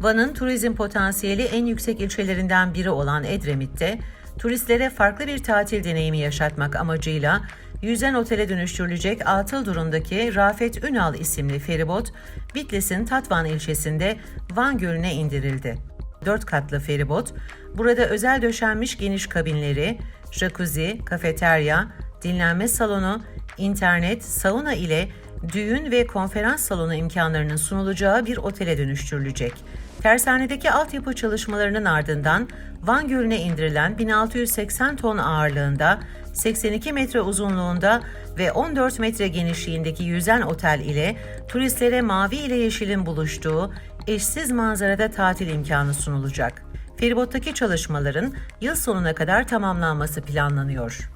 Van'ın turizm potansiyeli en yüksek ilçelerinden biri olan Edremit'te, turistlere farklı bir tatil deneyimi yaşatmak amacıyla yüzen otele dönüştürülecek atıl durumdaki Rafet Ünal isimli feribot, Bitlis'in Tatvan ilçesinde Van Gölü'ne indirildi. Dört katlı feribot, burada özel döşenmiş geniş kabinleri, jacuzzi, kafeterya, dinlenme salonu, internet, sauna ile düğün ve konferans salonu imkanlarının sunulacağı bir otele dönüştürülecek. Tersanedeki altyapı çalışmalarının ardından Van Gölü'ne indirilen 1680 ton ağırlığında, 82 metre uzunluğunda ve 14 metre genişliğindeki yüzen otel ile turistlere mavi ile yeşilin buluştuğu eşsiz manzarada tatil imkanı sunulacak. Feribottaki çalışmaların yıl sonuna kadar tamamlanması planlanıyor.